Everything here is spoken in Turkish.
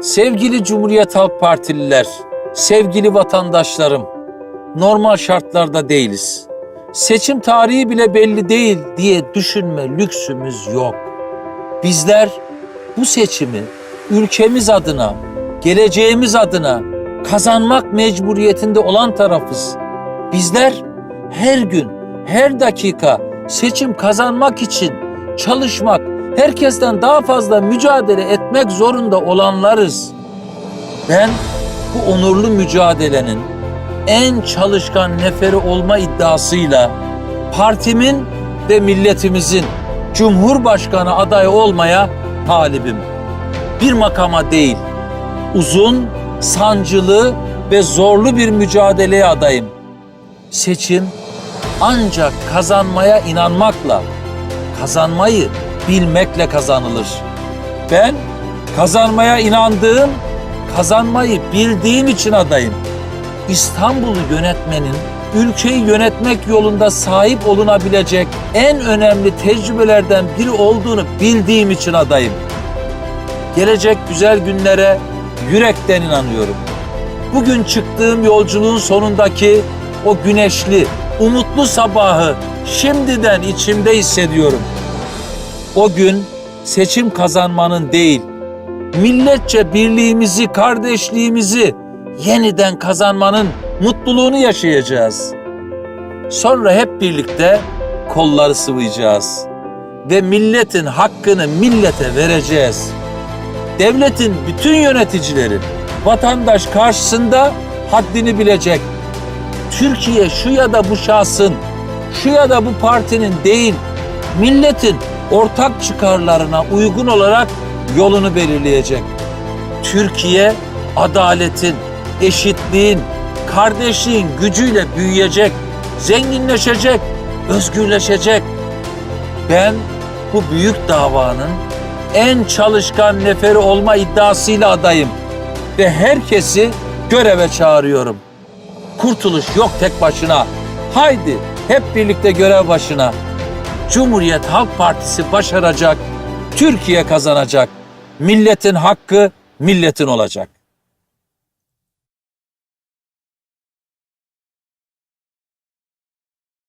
Sevgili Cumhuriyet Halk Partililer, sevgili vatandaşlarım, normal şartlarda değiliz. Seçim tarihi bile belli değil diye düşünme lüksümüz yok. Bizler bu seçimi ülkemiz adına, geleceğimiz adına kazanmak mecburiyetinde olan tarafız. Bizler her gün, her dakika seçim kazanmak için çalışmak, herkesten daha fazla mücadele etmek zorunda olanlarız. Ben bu onurlu mücadelenin en çalışkan neferi olma iddiasıyla partimin ve milletimizin Cumhurbaşkanı adayı olmaya talibim. Bir makama değil, uzun, sancılı ve zorlu bir mücadeleye adayım. Seçim ancak kazanmaya inanmakla, kazanmayı bilmekle kazanılır. Ben kazanmaya inandığım, kazanmayı bildiğim için adayım. İstanbul'u yönetmenin ülkeyi yönetmek yolunda sahip olunabilecek en önemli tecrübelerden biri olduğunu bildiğim için adayım. Gelecek güzel günlere yürekten inanıyorum. Bugün çıktığım yolculuğun sonundaki o güneşli, umutlu sabahı şimdiden içimde hissediyorum. O gün seçim kazanmanın değil, milletçe birliğimizi, kardeşliğimizi yeniden kazanmanın mutluluğunu yaşayacağız. Sonra hep birlikte kolları sıvayacağız ve milletin hakkını millete vereceğiz. Devletin bütün yöneticileri vatandaş karşısında haddini bilecek. Türkiye şu ya da bu şahsın, şu ya da bu partinin değil, milletin ortak çıkarlarına uygun olarak yolunu belirleyecek. Türkiye adaletin, eşitliğin, kardeşliğin gücüyle büyüyecek, zenginleşecek, özgürleşecek. Ben bu büyük davanın en çalışkan neferi olma iddiasıyla adayım ve herkesi göreve çağırıyorum. Kurtuluş yok tek başına. Haydi hep birlikte görev başına. Cumhuriyet Halk Partisi başaracak, Türkiye kazanacak. Milletin hakkı milletin olacak.